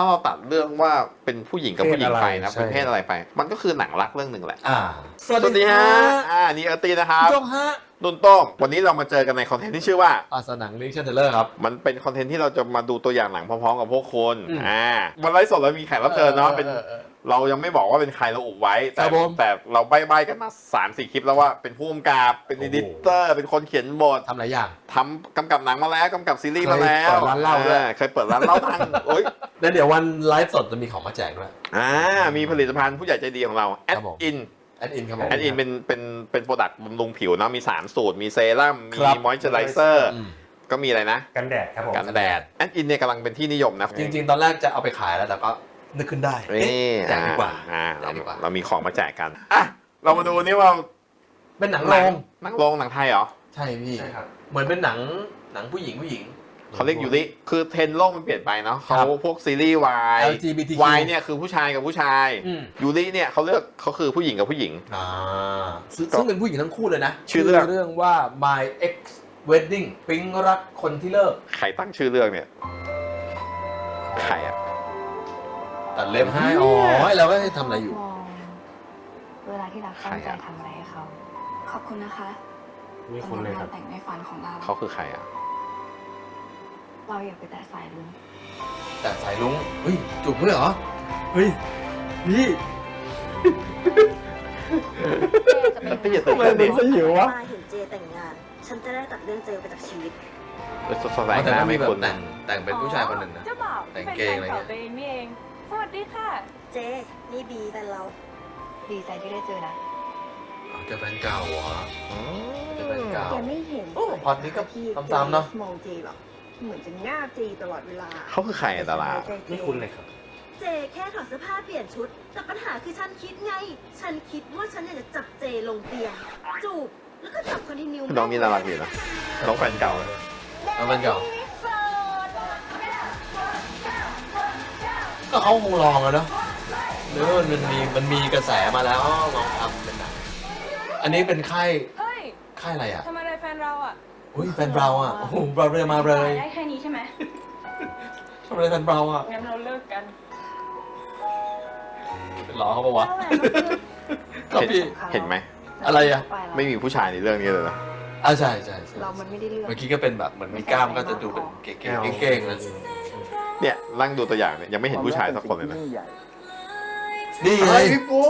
ถ้าเราตัดเรื่องว่าเป็นผู้หญิงกับผู้หญิงไปนะเพศอะไรเป็นเพศอะไรไป มันก็คือหนังรักเรื่องหนึ่งแหละอ่าสวัสดีฮะอ่านี่เออตีนะครับจงฮะ นุ่นโต้งวันนี้เรามาเจอกันในคอนเทนต์ที่ชื่อว่าอาสนังลิงชันเทเลอร์ครับ มันเป็นคอนเทนต์ที่เราจะมาดูตัวอย่างหนังพร้อมๆกับพวกคุณอืม อ่าวันไลฟ์สดเรามีแขกรับเชิญเนาะเป็นออออเรายังไม่บอกว่าเป็นใครเราอุบไว้ แต่ครับผมแต่เราใบ้ๆกันมาสามสี่คลิปแล้วว่าเป็นผู้กำกับเป็นโอ้อโห ดิเตอร์ เป็นคนเขียนบททำหลายอย่าง ทำกำกับหนังมาแล้วกำกับซีรีส์มาแล้วเคยเปิดร้านเหล้าด้วย อ่เคยเปิดร้านเหล้าทางโอ้ยแล้วเดี๋ยววันไลฟ์สดจะมีของมาแจกด้วย อ่ามีผลิตภัณฑ์ผู้ใหญ่ใจดีของเราแอคดรับผม อิน แอดอินครับผม แอดอินเป็นเป็นเป็นโปรดักต์บำรุงผิวเนาะมี 3 สูตร มีเซรั่มมีครับมอยเจอไรเซอร์ อืมก็มีอะไรนะ กันแดดครับผม กันแดดแอดอินเนี่ยกำลังเป็นที่นิยมนะจริง ๆ ตอนแรกจะเอาไปขายแล้วแต่ก็นึกขึ้นได้นี่เอ๊ะแจกดีกว่า อ่าแจเรากดีกว่า เรามีของมาแจกกันอะเรามาดูนี่ว่าเป็นหนังโรงหนังโรงหนังไทยเหรอ ใช่พี่ ใช่ครับ เหมือนเป็นหนังหนังผู้หญิงผู้หญิง เขาเรียกยูริคือเทรนด์โลกมันเปลี่ยนไปเนาะครัเขาบพวกซีรีส์วาย LGBTQ วายเนี่ยคือผู้ชายกับผู้ชายอืมยูริเนี่ยเขาเลือกเขาคือผู้หญิงกับผู้หญิงอ่าซึ่งซึ่งเป็นผู้หญิงทั้งคู่เลยนะ ชื่อเรื่องเรื่องว่า My Ex Wedding ปิ๊งรักคนที่เลิก ใครตั้งชื่อเรื่องเนี่ยใครอะตัดเล็บให้อ๋อเราก็ให้ทำอะไรอยู่มองเวลาที่เราตั้งใจทำอะไรให้เขา ขอบคุณนะคะนี่คุณเลยครับแต่งในฝันของเราเขาคือใครอะ เราอยากไปแตะสายลุงแต่สายลุงเฮ้ยจุกด้วยเหรอเฮ้ยพี่พี่อย่าตื่นทำไมเต้นดิมันสยิววะมาเห็นเจแต่งงาน ฉันจะได้ตัดเรื่องเจไปจากชีวิตสดใสแต่หน้าว่ามีไม่แบบคุ้นแต่งแต่งเป็นผู้ชายคนหนึ่งนะ เจ้าบ่าวแต่งเป็นเกงอะไรแฟนเงี้เก่ายตัวเองนี่เอง สวัสดีค่ะ เจ นี่บีแฟนเรา ดีใจที่ได้เจอนะ อ๋อเจะเป็นเก่าเหรอเจะเป็นเก่า แกไม่เห็นโอ้พอดนี้ก็ที่ซ้ำๆเนอะ มองจีหรอก เหมือนจะง่าจีตลอดเวลาเขาคือใครอะดารานี่คุณเลยครับ เจแค่ถอดเสื้อผ้าเปลี่ยนชุด แต่ปัญหาคือฉันคิดไง ฉันคิดว่าฉันอยากจะจับเจลงเตียง จูบ แล้วก็จับคอนติเนียน้องนี่น่ารักดีนะ น้องแฟนเก่าเลยแล้วเป็นเก่า ก็เขาคงลองแล้วเนอะหรือว่ามันมีมันมีกระแสมาแล้วอ๋อลองทำเป็นหนังอันนี้เป็นค่ายเฮ้ย ค่ายอะไรอะ ทำอะไรแฟนเรา อะอุ้ยแฟนเราอะโอ้โหเราเลยมาเลยได้แค่นี้ใช่ไหมทำอะไรแฟนเราอะงั้นเราเลิกกันเป็นล้อเขาปะวะครับเห็นพี่ เห็นไหม อะไรอะไม่มีผู้ชายในเรื่องนี้เลยนะอ่าใช่ใช่ใช่เรามันไม่ได้เลือกเมื่อกี้ก็เป็นแบบเหมือนมีกล้ามก็จะดูเป็นเก๋ๆเก่งๆนะเนี่ยนั่งดูตัวอย่างเนี่ยยังไม่เห็นผู้ชายสักคนเลยนะนี่ไงเฮ้ยพี่ปู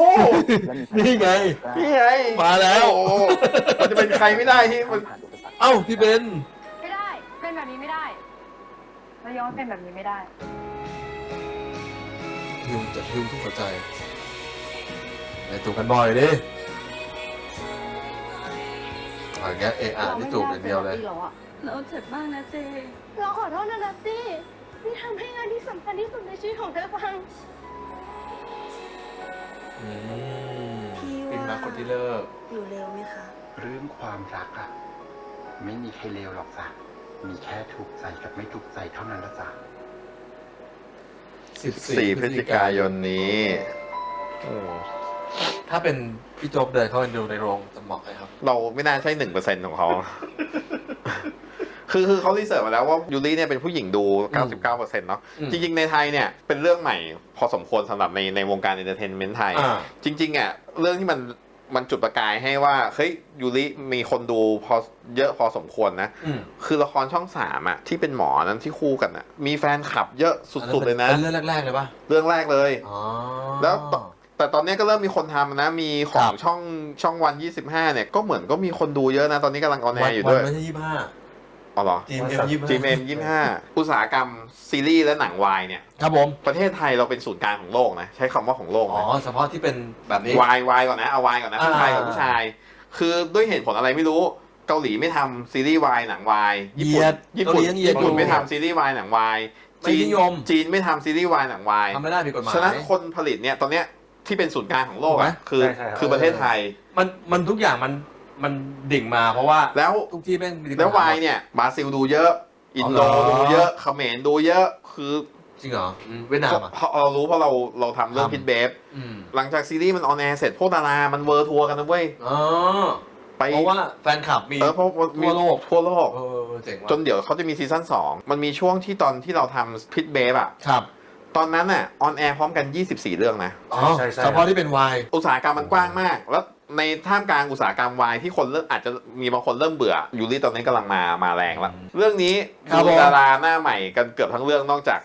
นี่ไงพี่ไงมาแล้วโอ้โหมันจะเป็นใครไม่ได้ที่มัน เอ้าพี่เบนไม่ได้ เป็นแบบนี้ไม่ได้เราย้อนเป็นแบบนี้ไม่ได้ ฮิวจะฮิวทุกหัวใจในตูบกันบ่อยดิอย่างเงี้ยเอะอ่านที่ตูบอย่างเดียวเลย เราเจ็บมากนะเจ เราขอโทษนะนัตตี้ที่ทำให้งานที่สำคัญที่สุดในชีวิตของเธอพัง อืมพี่ว่า เป็นรักคนที่เลิก อยู่เร็วไหมคะ เรื่องความรักอะ ไม่มีใครเลวหรอกจ้ะ มีแค่ถูกใจกับไม่ถูกใจเท่านั้นละจ้ะ 14 พฤศจิกายนนี้โอ้ถ้าเป็นพี่โจ๊กเดินเข้าไปดูในโรงจะเหมาะไหมครับ เราไม่น่าใช่หนึ่งเปอร์เซ็นของเขา คือคือเขารีเสิร์ชมาแล้วว่ายูริเนี่ยเป็นผู้หญิงดู 99เปอร์เซ็นต์เนาะ อืมจริง ๆ ในไทยเนี่ยเป็นเรื่องใหม่พอสมควรสำหรับในในวงการเอนเตอร์เทนเมนต์ไทย อ่า จริงๆอะเรื่องที่มัน มันจุดประกายให้ว่าเฮ้ยยูริมีคนดูพอเยอะพอสมควรนะ อืมคือละครช่องสามอะที่เป็นหมอนั้นที่คู่กันอะมีแฟนคลับเยอะสุดๆเลยนะเป็นเรื่องแรกๆเลยปะเรื่องแรกเลย อ๋อ แล้วตแต่ตอนนี้ก็เริ่มมีคนทำนะ มีขอคงรับ ช่องช่องวัน 25 เนี่ย ก็เหมือนก็มีคนดูเยอะนะ ตอนนี้กำลังออนแอวันร์อยู่วัด้นวย ไม่ใช่ยี่ห้า อ๋อเหรอ จีมเอ็มยี่ห้าจีเอ็มยี่ห้าอุตสาหกรรมซีรีส์และหนังวายเนี่ย ครับผม ประเทศไทยเราเป็นศูนย์กลางของโลกนะ ใช้คำว่าของโลกอ๋อนะเฉพาะที่เป็นแบบนี้ วายวายก่อนนะ เอาวายก่อนนะอ่า ผู้ชายกับผู้ชาย คือด้วยเหตุผลอะไรไม่รู้ เกาหลีไม่ทำซีรีส์วายหนังวาย ญี่ปุ่น เหยียดญี่ปุ่นเกาหลียังเหยียดญี่ปุ่นอยู่ไม่ทำซีรีส์วายหนังวาย ไม่จีนนิยม จีนไม่ทำซีรีส์วายหนังวาย ทำไม่ได้ผิดกฎหมาย ฉะนั้นคนผลิตเนี่ยตอนเนี้ยที่เป็นศูนย์กลางของโลกถูกไหมอะคือใช่ใช่ครับ คือประเทศไทย มันมันทุกอย่างมัน มันดิ่งมาเพราะว่าแล้วทุกที่แม่งมีปัญหแล้ววายเนี่ยบราซิลดูเยอะ อินโดอ๋อเหรอ ดูเยอะเขมรดูเยอะคือจริงเหรออืมเวียดนามอะ เพราะเรารู้เพราะเราเราทำเรื่องทำ พิทเบฟอืมหลังจากซีรีส์มันออนแอร์เสร็จพวกดารามันเวอร์ทัวร์กันนะเว้ยอ๋อไปเพราะว่าแฟนคลับมี เออเพราะว่ามีทั่วโลก ทั่วโลก เออเจ๋งว่ะจนเดี๋ยวเขาจะมีซีซั่นสองมันมีช่วงที่ตอนที่เราทำพิทเบฟอะครับตอนนั้นน่ะออนแอร์พร้อมกัน 24 เรื่องนะ อ๋อใช่ใช่ เฉพาะที่เป็นวาย อุตสาหกรรมมันกว้างมาก แล้ว ในท่ามกลางอุตสาหกรรมวายที่คนเริ่มอาจจะมีบางคนเริ่มเบื่อยูริตอนนี้กำลังมามาแรงแล้ว เรื่องนี้ครับมีผมดาราหน้าใหม่กันเกือบทั้งเรื่องนอกจาก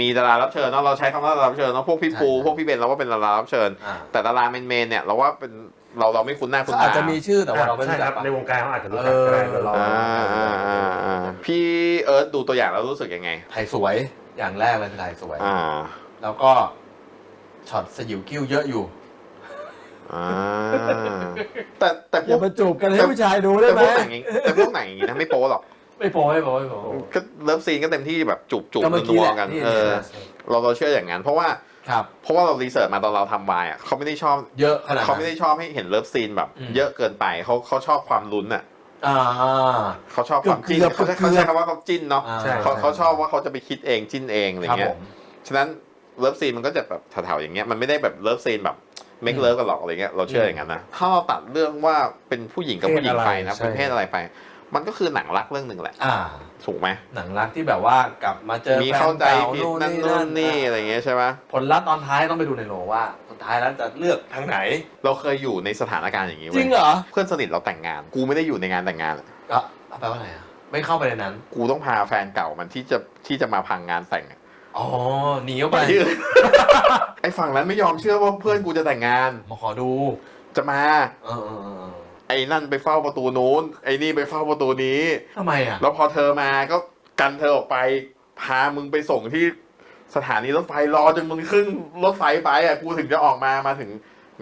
มีดารารับเชิญเนาะเราใช้คำว่าดารารับเชิญเนาะพวกพี่ปูใช่ พวกพี่เบนเราว่าเป็นดารารับเชิญ อ่าแต่ดาราเมนเมนๆเนี่ยเราว่าเป็นเราเราไม่คุ้นหน้าคุ้นเขาตา อาจจะมีชื่อแต่ว่าเราไม่ใช่รู้คจัรักบปะในวงการเขาอาจจะรู้จักก็ได้เออเดี๋ยวเราอ่าอ่าอ่าอ่าพี่เอิร์ธดูตัวอย่างแล้วรู้สึกยังไง ถ่ายสวยอย่างแรกเลยคือถ่ายสวย อ่า แล้วก็ช็อตสยิวกิ้วเยอะอยู่ อ่าแต่แต่พอย่าวกมาจูบกันให้ผู้ชายดูได้แต่ไหพมวกหนังอย่างงี้แต่พวกหนังอย่างงี้นะไม่โป๊หรอกไม่โป้ไม่โป้ไม่โป้ก็เลิฟซีนก็เต็มที่แบบจูบจูบก็เมื่อกี้นัแหวละๆกันที่เออเราเราเชื่ออย่างนั้นเพราะว่าครับ เพราะว่าเรารีเสิร์ชมาตอนเราทำวายอะเขาไม่ได้ชอบเยอะขนาดเขานั้ไม่นได้ชอบให้เห็นเลิฟซีนแบบ อืม เยอะเกินไปเขาเขาชอบความลุ้นอะอ่า เขาชอบความจิ้นเกือบๆเขาใช้เกือบๆเขาใช้คำว่าเขาจิ้นเนาะอ่า ใช่ เขาเขาชอบว่าเขาจะไปคิดเองจิ้นเองอะไรครับเงี้ผยมฉะนั้นเลิฟซีนมันก็จะแบบแถวๆอย่างเงี้ยมันไม่ได้แบบเลิฟซีนแบบ เมคอืมเลิฟกันหรอกอะไรเงี้ยเราเชื่ออย่างนั้นนะถ้าเราตัดเรื่องว่าเป็นผู้หญิงกับผู้หญิงไปนะเพศอะไรเป็นเพศอะไรไป มันก็คือหนังรักเรื่องหนึ่งแหละอ่าถูกไหมหนังรักที่แบบว่ากลับมาเจอมีแฟเข้านใจเก่าผิดนู่นนั่นนี่นู่นั่นนนี่อะไรเงี้ยใช่ไหมผลลัพธ์ตอนท้ายต้องไปดูในโรงว่าสุดท้ายแล้วจะเลือกทางไหน เราเคยอยู่ในสถานการณ์อย่างนี้จเว้ริยงเหรอเพื่อนสนิทเราแต่งงาน กูไม่ได้อยู่ในงานแต่งงานก็แปลว่าอะไรอะไม่เข้าไปในนั้น กูต้องพาแฟนเก่ามันที่จะที่จะมาพังงานแต่ง อะอ๋อหนีออกไปที่อื่น ไอ้ฝั่งนั้นไม่ยอมเชื่อว่าเพื่อนกูจะแต่งงาน มาขอดูจะมา เออเออเออไอ้นั่นไปเฝ้าประตูนู้น ไอ้นี่ไปเฝ้าประตูนี้ ทำไมอะแล้วพอเธอมาก็กันเธอออกไป พามึงไปส่งที่สถานีรถไฟรอจนมึงขึ้นรถไฟไปอะกูถึงจะออกมามาถึง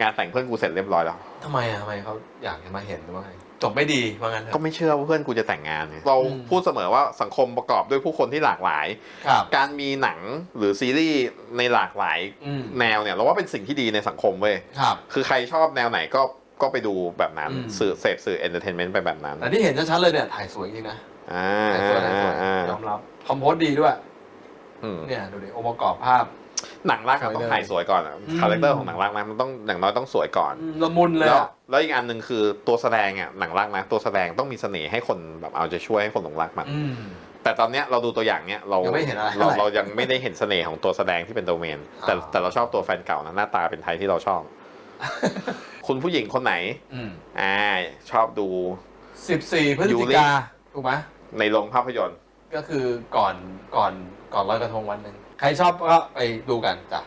งานแต่งเพื่อนกูเสร็จเรียบร้อยแล้ว ทำไมอะทำไมเขาอยากจะมาเห็นหรือว่าไง จบไม่ดีว่างั้นเถก็อะ ไม่เชื่อว่าเพื่อนกูจะแต่งงานไงเราอืม พูดเสมอว่าสังคมประกอบด้วยผู้คนที่หลากหลาย ครับ การมีหนังหรือซีรีส์ในหลากหลายอืมแนวเนี่ยเราว่าเป็นสิ่งที่ดีในสังคมเว้ย ครับ คือใครชอบแนวไหนก็ก็ไปดูแบบนั้นอืม สื่อเสพสื่อเอนเตอร์เทนเมนต์ไปแบบนั้นแต่ที่เห็นชัดๆเลยเนี่ยถ่ายสวยจริงนะอ่าถ่ายสวยถ่ายสวยอ่ายอมรับคอมโพสดีด้วย อืมเนี่ยดูดิองค์ประกอบภาพ หนังรักอะสวยเลยต้องถ่ายสวยก่อนอะอืมคาแรคเตอร์ของหนังรักนะมันต้องอย่างน้อยต้องสวยก่อนอืมละมุนเลยแล้วอะแล้วอีกอันหนึ่งคือตัวแสดงอะหนังรักนะตัวแสดงต้องมีเสน่ห์ให้คนแบบเอาใจช่วยให้คนหลงรักมัน อืม แต่ตอนเนี้ยเราดูตัวอย่างเนี้ยเรายังไม่เห็นอะไรเราเท่าไหร่เรายังไม่ได้เห็นเสน่ห์ของตัวแสดงที่เป็นตัวเมน แต่อ่าแต่เราชอบตัวแฟนเก่านะหน้าตาเป็นไทยที่เราชอบ คุณผู้หญิงคนไหนอืมอ่าชอบดูสิบสี่พฤศยูจิริกาถูกไหมในโรงภาพยนตร์ ก็คือก่อนก่อนก่อนลอยกระทงวันหนึ่ง ใครชอบก็ไปดูกันจ้ะ